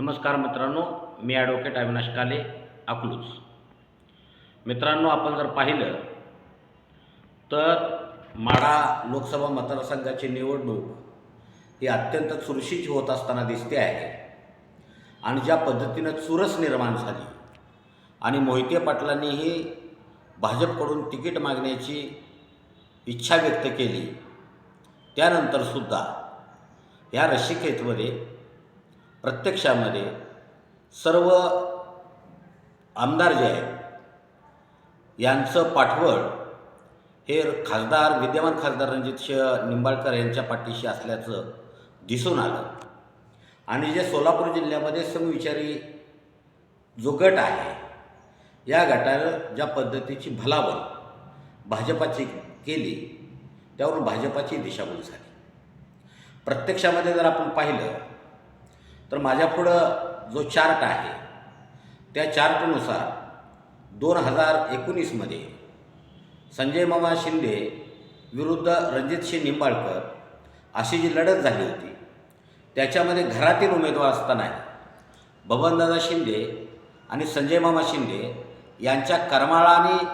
नमस्कार मित्रांनो मी ॲडव्होकेट अविनाश काले अकलूज. मित्रांनो आपण जर पाहिलं तर माढा लोकसभा मतदारसंघाची निवडणूक ही अत्यंत चुरशीची होत असताना दिसते आहे. आणि ज्या पद्धतीनं चुरस निर्माण झाली आणि मोहिते पाटलांनीही भाजपकडून तिकीट मागण्याची इच्छा व्यक्त केली त्यानंतरसुद्धा या रशिकेतमध्ये प्रत्यक्षामध्ये सर्व आमदार जे आहेत यांचं पाठबळ हे खासदार विद्यमान खासदार रणजितसिंह निंबाळकर यांच्या पाठीशी असल्याचं दिसून आलं. आणि जे सोलापूर जिल्ह्यामध्ये समविचारी जो गट आहे या गटानं ज्या पद्धतीची भलावल भाजपाची केली त्यावरून भाजपाची दिशाभूल झाली. प्रत्यक्षामध्ये जर आपण पाहिलं तर माझ्यापुढं जो चार्ट आहे त्या चार्टनुसार दोन हजार एकोणीसमध्ये संजय मामा शिंदे विरुद्ध रणजितसिंह निंबाळकर अशी जी लढत झाली होती त्याच्यामध्ये घरातील उमेदवार असताना बबनदादा शिंदे आणि संजय मामा शिंदे यांच्या करमाळा आणि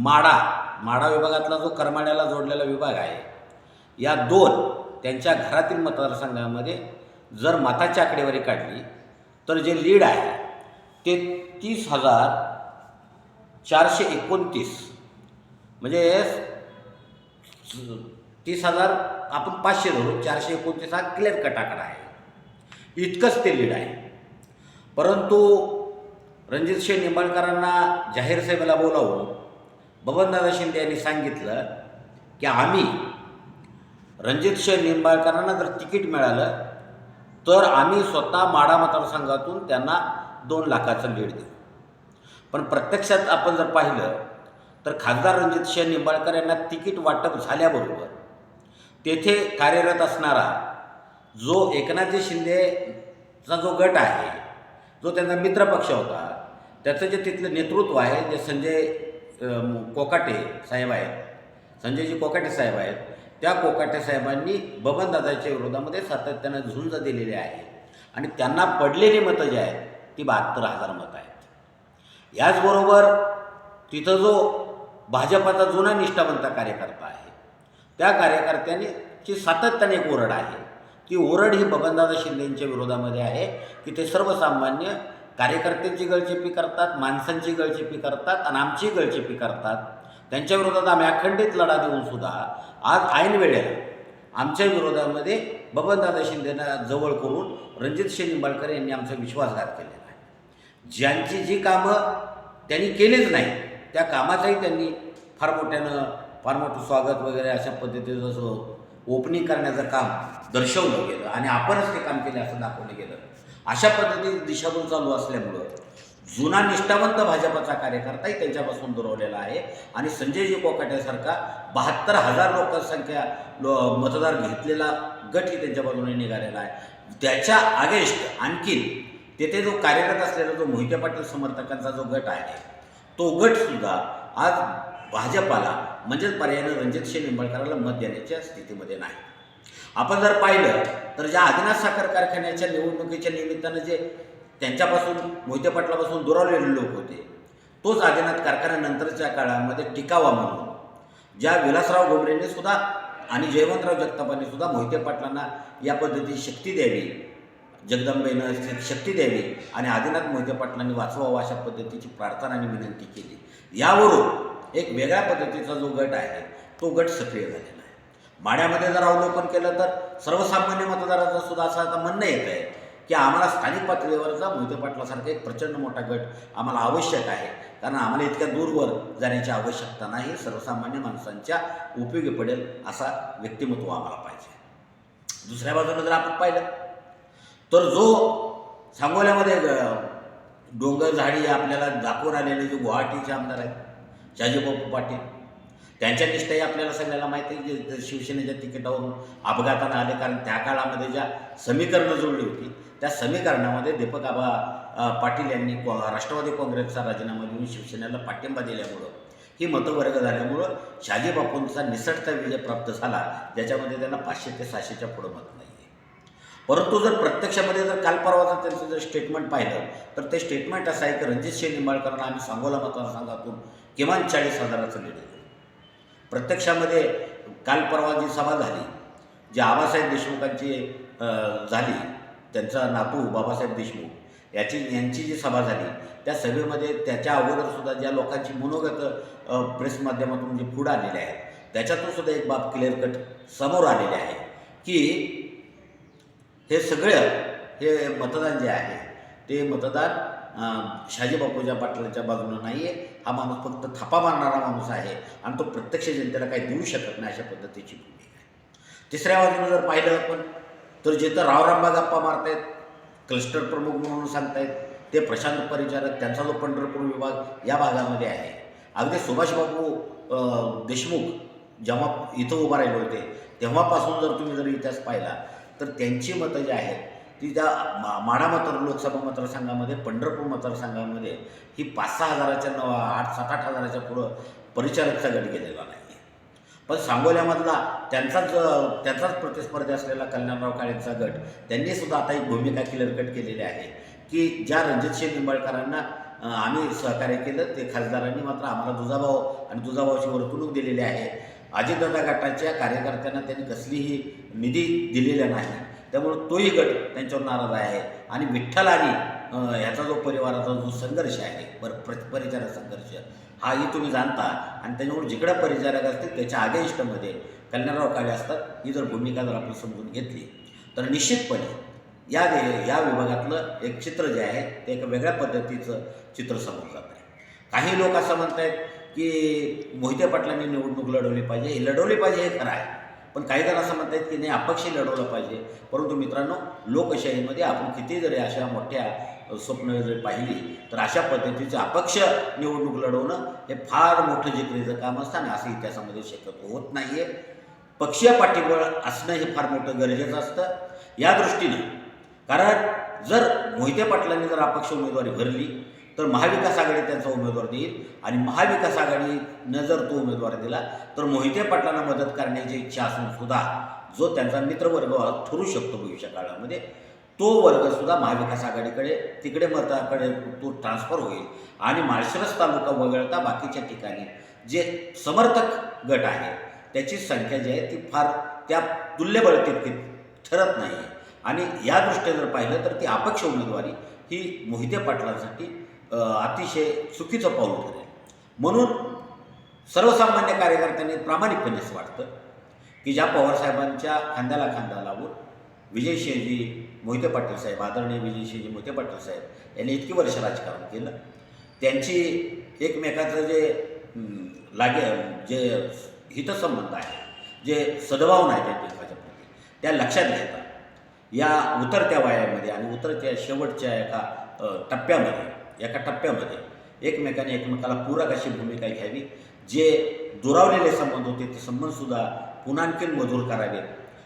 माडा माडा विभागातला जो करमाळ्याला जोडलेला विभाग आहे या दोन त्यांच्या घरातील मतदारसंघामध्ये जर मताची आकडेवारी काढली तर जे लीड आहे ते तीस हजार चारशे एकोणतीस. म्हणजे तीस हजार आपण पाचशे धरू चारशे एकोणतीस हा क्लिअर कट आकडा आहे. इतकंच ते लीड आहे. परंतु रणजित सिंह निंबाळकरांना जाहीर सभेला बोलावून बबनदादा शिंदे यांनी सांगितलं की आम्ही रणजित सिंह निंबाळकरांना जर तिकीट मिळालं तर आम्ही स्वतः माडा मतदारसंघातून त्यांना दोन लाखाचं लीड देऊ पण प्रत्यक्षात आपण जर पाहिलं तर खासदार रणजितसिंह निंबाळकर यांना तिकीट वाटप झाल्याबरोबर तेथे कार्यरत असणारा जो एकनाथजी शिंदेचा जो गट आहे जो त्यांचा मित्रपक्ष होता त्याचं जे तिथलं नेतृत्व आहे जे संजय कोकाटे साहेब आहेत संजयजी कोकाटे साहेब आहेत त्या कोकाटे साहेबांनी बबनदादाच्या विरोधामध्ये सातत्यानं झुंज दिलेली आहे. आणि त्यांना पडलेली मतं जी आहेत ती बहात्तर हजार मतं आहेत. याचबरोबर तिथं जो भाजपाचा जुना निष्ठावंत कार्यकर्ता आहे त्या कार्यकर्त्यांनी जी सातत्याने एक ओरड आहे. ती ओरड ही बबनदादा शिंदेच्या विरोधामध्ये आहे की ते सर्वसामान्य कार्यकर्त्यांची गळचेपी करतात माणसांची गळचेपी करतात आणि आमची गळचेपी करतात. त्यांच्या विरोधात आम्ही अखंडित लढा देऊन सुद्धा आज ऐन वेळेला आमच्या विरोधामध्ये बबनदादा शिंदेना जवळ करून रणजित सिंग निंबाळकर यांनी आमचा विश्वासघात केलेला आहे. ज्यांची जी कामं त्यांनी केलीच नाही त्या कामाचाही त्यांनी फार मोठ्यानं फार मोठं स्वागत वगैरे अशा पद्धतीचं जसं ओपनिंग करण्याचं काम दर्शवलं गेलं आणि आपणच ते काम केलं असं दाखवलं गेलं. अशा पद्धतीने दिशाभूल चालू असल्यामुळं जुना निष्ठावंत भाजपाचा कार्यकर्ताही त्यांच्यापासून दुरवलेला आहे. आणि संजयजी कोकाट्यासारखा बहात्तर हजार लोकसंख्या लो मतदार घेतलेला गटही त्यांच्या बाजूने निघालेला आहे. त्याच्या अगेन्स्ट आणखीन तेथे जो कार्यरत असलेला जो मोहिते पाटील समर्थकांचा जो गट आहे तो गटसुद्धा आज भाजपाला म्हणजेच पर्यायानं रणजितसिंह निंबाळकराला मत देण्याच्या स्थितीमध्ये नाही. आपण जर पाहिलं तर ज्या आदिनाथ साखर कारखान्याच्या निवडणुकीच्या निमित्तानं जे त्यांच्यापासून मोहिते पाटलापासून दुरावलेले लोक होते. तोच आदिनाथ कारखान्यानंतरच्या काळामध्ये टिकावा म्हणून ज्या विलासराव गोबरेने सुद्धा आणि जयवंतराव जगतापांनी सुद्धा मोहिते पाटलांना या पद्धतीची शक्ती द्यावी जगदंबेनं शक्ती द्यावी आणि आदिनाथ मोहिते पाटलांनी वाचवावं अशा पद्धतीची प्रार्थना आणि विनंती केली. यावरून एक वेगळ्या पद्धतीचा जो गट आहे तो गट सक्रिय झालेला आहे. माड्यामध्ये जर अवलोकन केलं तर सर्वसामान्य मतदाराचं सुद्धा असं आता म्हणणं येत आहे की आम्हाला स्थानिक पातळीवरचा मोहिते पाटलासारखा एक प्रचंड मोठा गट आम्हाला आवश्यक आहे. कारण आम्हाला इतक्या दूरवर जाण्याची आवश्यकता नाही सर्वसामान्य माणसांच्या उपयोगी पडेल असा व्यक्तिमत्व आम्हाला पाहिजे. दुसऱ्या बाजूला जर आपण पाहिलं तर जो सांगोल्यामध्ये ग- डोंगर झाडी आपल्याला दाखवून आलेले जे गुवाहाटीचे आमदार आहेत शाजीबापू पाटील त्यांच्या निष्ठाही आपल्याला सगळ्याला माहिती आहे की शिवसेनेच्या तिकिटावरून अपघातानं आले कारण त्या काळामध्ये ज्या समीकरणं जुळली होती त्या समीकरणामध्ये दीपक आबा पाटील यांनी राष्ट्रवादी काँग्रेसचा राजीनामा देऊन शिवसेनेला पाठिंबा दिल्यामुळं ही मतवर्ग झाल्यामुळं शहाजीबापूंचा निसटता विजय प्राप्त झाला ज्याच्यामध्ये त्यांना पाचशे ते सहाशेच्या पुढं मत नाही आहे परंतु जर प्रत्यक्षामध्ये जर काल परवाचं त्यांचं जर स्टेटमेंट पाहिलं तर ते स्टेटमेंट असं आहे की रणजित सिंह निंबाळकरांना आम्ही सांगोला मतदारसंघातून किमान चाळीस हजाराचं लीड प्रत्यक्षामध्ये काल परवा जी सभा झाली जी आबासाहेब देशमुखांची झाली त्यांचा नातू बाबासाहेब देशमुख याची यांची जी सभा झाली त्या सभेमध्ये त्याच्या अगोदरसुद्धा ज्या लोकांची मनोगत प्रेस माध्यमातून जे पुढं आलेले आहेत त्याच्यातून सुद्धा एक बाब क्लिअर कट समोर आलेले आहे की हे सगळं हे मतदान जे आहे ते मतदान शहाजी बापूच्या पाटलाच्या बाजूनं नाही आहे हा माणूस फक्त थापा मारणारा माणूस आहे आणि तो प्रत्यक्ष जनतेला काही देऊ शकत नाही अशा पद्धतीची भूमिका आहे. तिसऱ्या बाजूनं जर पाहिलं आपण तर जिथं रावरांबा गप्पा मारतायत क्लस्टर प्रमुख म्हणून सांगतायत ते प्रशांत परिचारक त्यांचा जो पंढरपूर विभाग या भागामध्ये आहे. अगदी सुभाषबाबू देशमुख जेव्हा इथं उभा राहिले होते तेव्हापासून जर तुम्ही जर इतिहास पाहिला तर त्यांची मतं जी आहेत ती त्या मा माढा मतदार लोकसभा मतदारसंघामध्ये पंढरपूर मतदारसंघामध्ये ही पाच सहा हजाराच्या नव आठ सात आठ हजाराच्या पुढं परिचारकचा गट गेलेला नाही पण सांगोल्यामधला त्यांचाच त्याचाच प्रतिस्पर्धी असलेला कल्याणराव काळेंचा गट त्यांनी सुद्धा आता एक भूमिका क्लिअर कट केलेली आहे की ज्या रणजितसिंह निंबाळकरांना आम्ही सहकार्य केलं ते खासदारांनी मात्र आम्हाला दुजाभाव आणि दुजाभावाची वर्तणूक दिलेली आहे. अजितदादा गटाच्या कार्यकर्त्यांना त्यांनी कसलीही निधी दिलेला नाही. त्यामुळं तोही गट त्यांच्यावर नाराज आहे. आणि विठ्ठल आणि ह्याचा जो परिवाराचा जो संघर्ष आहे पर प्र- परिचारक संघर्ष हाही तुम्ही जाणता. आणि त्याच्यामुळे जिकडे परिचारक असतील त्याच्या अगेन्स्टमध्ये कल्याणराव काळे असतात. ही जर भूमिका जर आपण समजून घेतली तर निश्चितपणे या दे या विभागातलं एक चित्र जे आहे ते एका वेगळ्या पद्धतीचं चित्र समोर जात आहे. काही लोक असं म्हणत आहेत की मोहिते पाटलांनी निवडणूक लढवली पाहिजे. हे लढवली पाहिजे हे खरं आहे. पण काही जण असं म्हणतात की नाही अपक्ष लढवलं पाहिजे. परंतु मित्रांनो लोकशाहीमध्ये आपण किती जरी अशा मोठ्या स्वप्न जरी पाहिली तर अशा पद्धतीचं अपक्ष निवडणूक लढवणं हे फार मोठं जिकरीचं काम असतं आणि असं इतिहासामध्ये शक्यतो होत नाही आहे पक्षीय पाठिंबळ असणं हे फार मोठं गरजेचं असतं. या दृष्टीनं कारण जर मोहिते पाटलांनी जर अपक्ष उमेदवारी भरली तर महाविकास आघाडी त्यांचा उमेदवार देईल आणि महाविकास आघाडीनं जर तो उमेदवार दिला तर मोहिते पाटलांना मदत करण्याची इच्छा असून सुद्धा जो त्यांचा मित्रवर्ग ठरू शकतो भविष्य काळामध्ये तो वर्गसुद्धा महाविकास आघाडीकडे तिकडे मताकडे तो ट्रान्सफर होईल. आणि माळशिरस तालुका वगळता बाकीच्या ठिकाणी जे समर्थक गट आहे त्याची संख्या जी आहे ती फार त्या तुल्यबळ तितकी ठरत नाही आणि या दृष्टीने जर पाहिलं तर ती अपक्ष उमेदवारी ही मोहिते पाटलांसाठी अतिशय चुकीचं पाऊल ठरेल म्हणून सर्वसामान्य कार्यकर्त्यांनी प्रामाणिकपणेच वाटतं की ज्या पवारसाहेबांच्या खांद्याला खांदा लावून विजय शेजी मोहिते पाटील साहेब आदरणीय शेजी मोहिते पाटील साहेब यांनी इतकी वर्ष राजकारण केलं. त्यांची एकमेकाचं जे लागे जे हितसंबंध आहे जे सद्भावना आहे त्यांच्या एकमेकाच्याप्रती त्या लक्षात घेता. या उतरत्या वयामध्ये आणि उतरत्या शेवटच्या एका टप्प्यामध्ये एका टप्प्यामध्ये. एकमेकाने एकमेकाला पूरक अशी भूमिका घ्यावी. जे दुरावलेले संबंध होते ते संबंधसुद्धा पुन्हा आणखीन करावे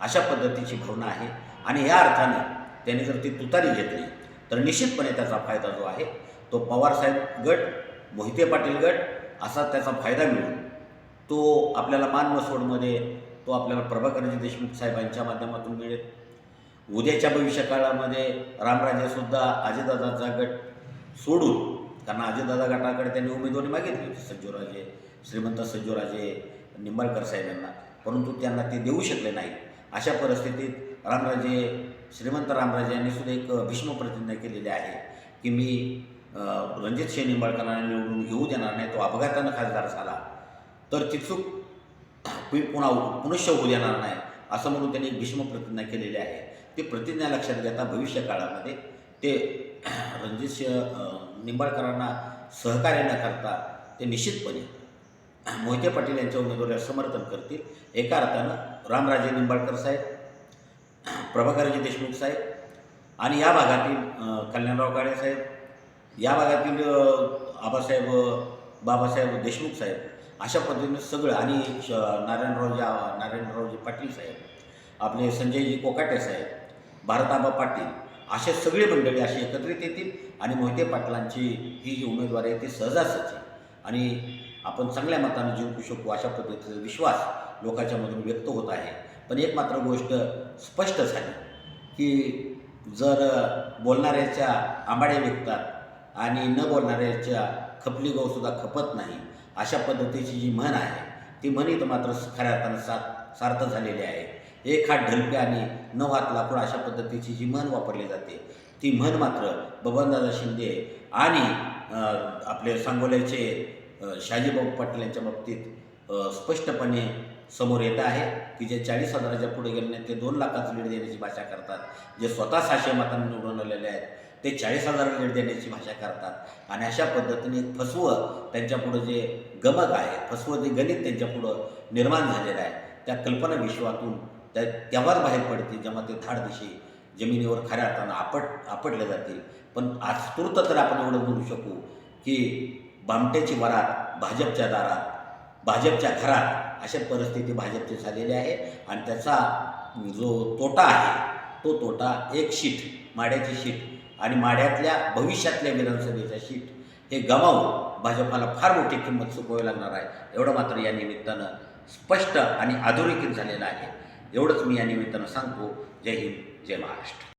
अशा पद्धतीची भावना आहे. आणि या अर्थाने त्यांनी जर ती तुतारी घेतली तर निश्चितपणे त्याचा फायदा जो आहे तो पवारसाहेब गट मोहिते पाटील गट असा त्याचा फायदा मिळून तो आपल्याला मानमसोडमध्ये तो आपल्याला प्रभाकरजी देशमुख साहेबांच्या माध्यमातून मिळेल. उद्याच्या भविष्यकाळामध्ये रामराजेसुद्धा अजितदादाचा गट सोडून कारण अजितदादा गटाकडे त्यांनी उमेदवारी मागितली होती सज्जूराजे श्रीमंत सज्जूराजे निंबाळकर साहेब यांना. परंतु त्यांना ते देऊ शकले नाही अशा परिस्थितीत रामराजे श्रीमंत रामराजे यांनी सुद्धा एक भीष्म प्रतिज्ञा केलेली आहे की मी रणजित सिंह निंबाळकरांना निवडून घेऊ देणार नाही तो अपघातानं खासदार झाला तर ती चूक मी पुन्हा पुनश्च होऊ देणार नाही असं म्हणून त्यांनी एक भीष्म प्रतिज्ञा केलेली आहे. ती प्रतिज्ञा लक्षात घेता भविष्य काळामध्ये ते रणजित सिंह निंबाळकरांना सहकार्य न करता ते निश्चितपणे मोहिते पाटील यांच्या उमेदवारीला समर्थन करतील. एका अर्थानं रामराजे निंबाळकर साहेब प्रभाकरजी देशमुख साहेब आणि या भागातील कल्याणराव काळे साहेब या भागातील आबासाहेब बाबासाहेब देशमुख साहेब अशा पद्धतीनं सगळं आणि श नारायणरावजी नारायणरावजी पाटील साहेब आपले संजयजी कोकाटे साहेब भारताबा पाटील असे सगळे मंडळी अशी एकत्रित येतील आणि मोहिते पाटलांची ही जी उमेदवारी आहे ती सहजासहजी. आणि आपण चांगल्या मतानं जिंकू शकू अशा पद्धतीचा विश्वास लोकांच्या मधून व्यक्त होत आहे. पण एक मात्र गोष्ट स्पष्ट झाली की जर बोलणाऱ्याच्या आंबाड्या विकतात आणि न बोलणाऱ्याच्या खपली गहूसुद्धा खपत नाही अशा पद्धतीची जी म्हण आहे ती म्हण इथं मात्र खऱ्या अर्थानं सार्थ सार्थ झालेली आहे. एक हात ढलपे आणि नऊ हात लाकूड अशा पद्धतीची जी म्हण वापरली जाते ती म्हण मात्र बबनदादा शिंदे आणि आपले सांगोल्याचे अ, शहाजीबाबू पाटील यांच्या बाबतीत स्पष्टपणे समोर येत आहे की जे चाळीस हजाराच्या पुढे गेले नाही ते दोन लाखाचं लीड देण्याची भाषा करतात. जे स्वतः सहाशे मतांनी निवडून आलेले आहेत ते चाळीस हजाराला लीड देण्याची भाषा करतात. आणि अशा पद्धतीने फसव फसवं त्यांच्यापुढं जे गमक आहे फसवं जे गणित त्यांच्यापुढं निर्माण झालेलं आहे त्या कल्पना विश्वातून त्या तेव्हाच बाहेर पडतील जेव्हा ते धाड दिशी जमिनीवर खऱ्या अर्थानं आपट आपटले जातील. पण आज तर आपण एवढं म्हणू शकू की बामट्याची वरात भाजपच्या दारात भाजपच्या घरात अशा परिस्थिती भाजपची झालेली आहे. आणि त्याचा जो तोटा आहे तो तोटा एक शीट माड्याची शीट आणि माड्यातल्या भविष्यातल्या विधानसभेचा शीट हे गमावून भाजपाला फार मोठी किंमत चुकवावी लागणार आहे. एवढं मात्र या निमित्तानं स्पष्ट आणि अधोरेखित झालेलं आहे. एवढंच मी या निमित्तानं सांगतो. जय हिंद जय महाराष्ट्र.